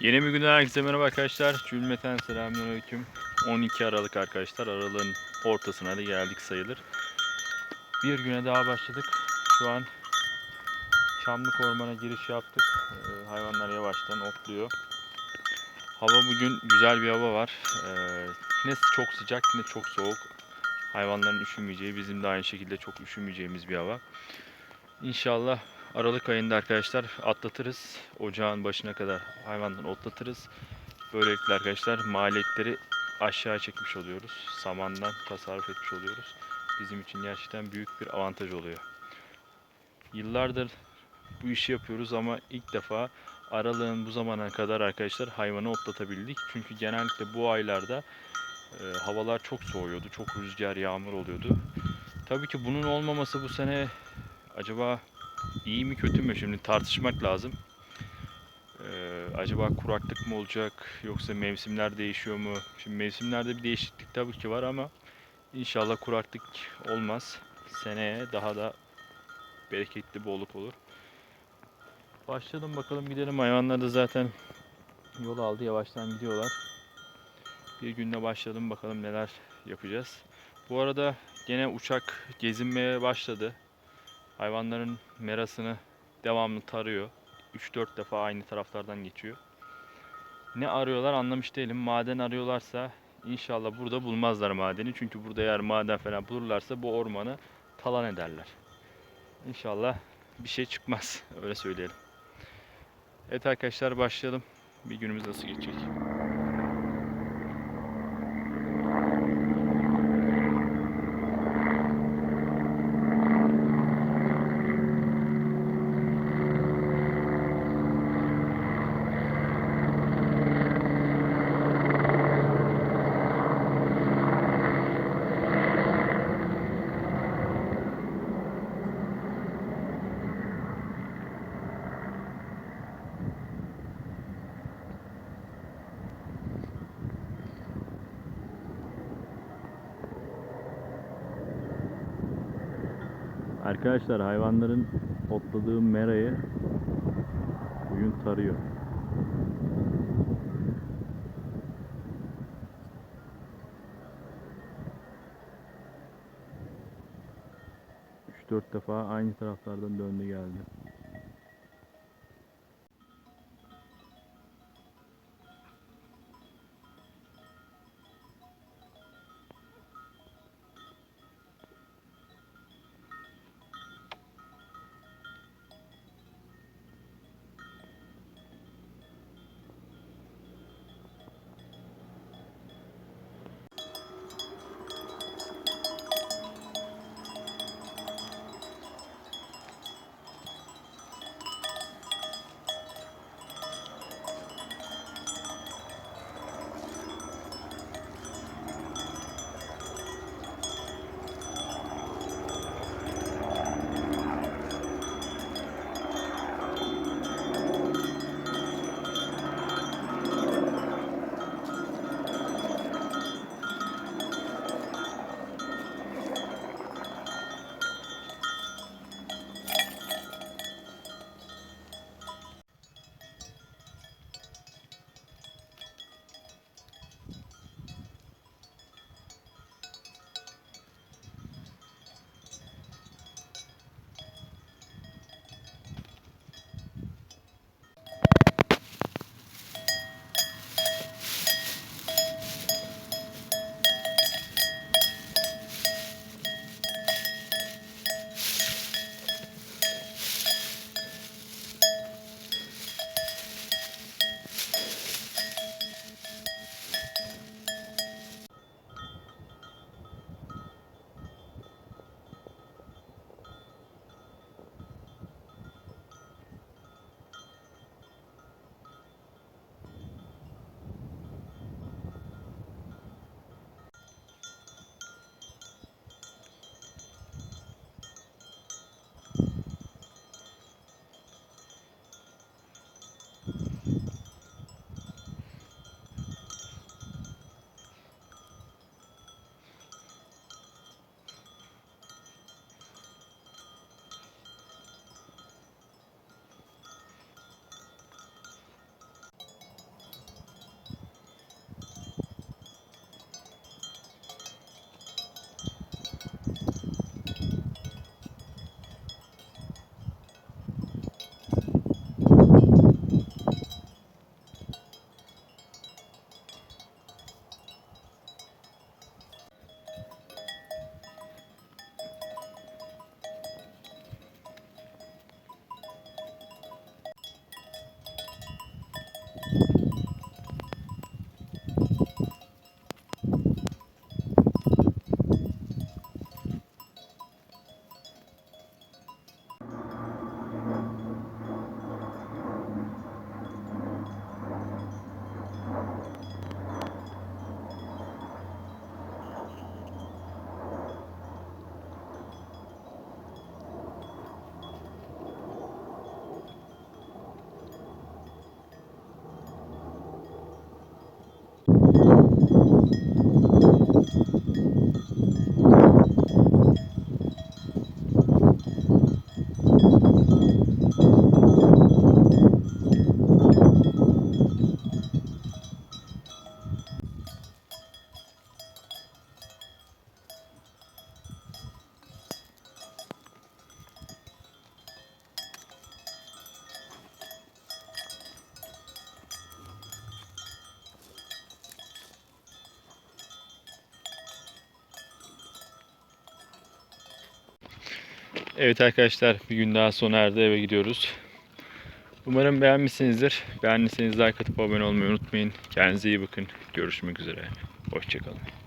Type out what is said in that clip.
Yeni bir günden herkese merhaba arkadaşlar. Cümleten selamünaleyküm. 12 Aralık arkadaşlar. Aralığın ortasına da geldik sayılır. Bir güne daha başladık. Şu an Çamlık Orman'a giriş yaptık. Ee, hayvanlar yavaştan otluyor. Hava bugün güzel bir hava var. Ee, ne çok sıcak ne çok soğuk. Hayvanların üşümeyeceği, bizim de aynı şekilde çok üşümeyeceğimiz bir hava. İnşallah Aralık ayında arkadaşlar atlatırız. Ocağın başına kadar hayvanları otlatırız. Böylelikle arkadaşlar maliyetleri aşağı çekmiş oluyoruz. Samandan tasarruf etmiş oluyoruz. Bizim için gerçekten büyük bir avantaj oluyor. Yıllardır bu işi yapıyoruz ama ilk defa aralığın bu zamana kadar arkadaşlar hayvanı otlatabildik. Çünkü genellikle bu aylarda e, havalar çok soğuyordu. Çok rüzgar, yağmur oluyordu. Tabii ki bunun olmaması bu sene acaba iyi mi kötü mü şimdi tartışmak lazım. Ee, acaba kuraklık mı olacak yoksa mevsimler değişiyor mu? Şimdi mevsimlerde bir değişiklik tabii ki var ama inşallah kuraklık olmaz. Seneye daha da bereketli bolluk olur. Başladım bakalım gidelim. Hayvanlar da zaten yol aldı yavaştan gidiyorlar. Bir günde başladım bakalım neler yapacağız. Bu arada gene uçak gezinmeye başladı. Hayvanların merasını devamlı tarıyor. 3-4 defa aynı taraflardan geçiyor. Ne arıyorlar anlamış değilim. Maden arıyorlarsa inşallah burada bulmazlar madeni. Çünkü burada eğer maden falan bulurlarsa bu ormanı talan ederler. İnşallah bir şey çıkmaz. Öyle söyleyelim. Evet arkadaşlar başlayalım. Bir günümüz nasıl geçecek? Arkadaşlar hayvanların otladığı merayı koyun tarıyor. Üç dört defa aynı taraflardan döndü geldi. Evet arkadaşlar bir gün daha sona erdi eve gidiyoruz. Umarım beğenmişsinizdir. Beğendiyseniz like atıp abone olmayı unutmayın. Kendinize iyi bakın. Görüşmek üzere. Hoşçakalın.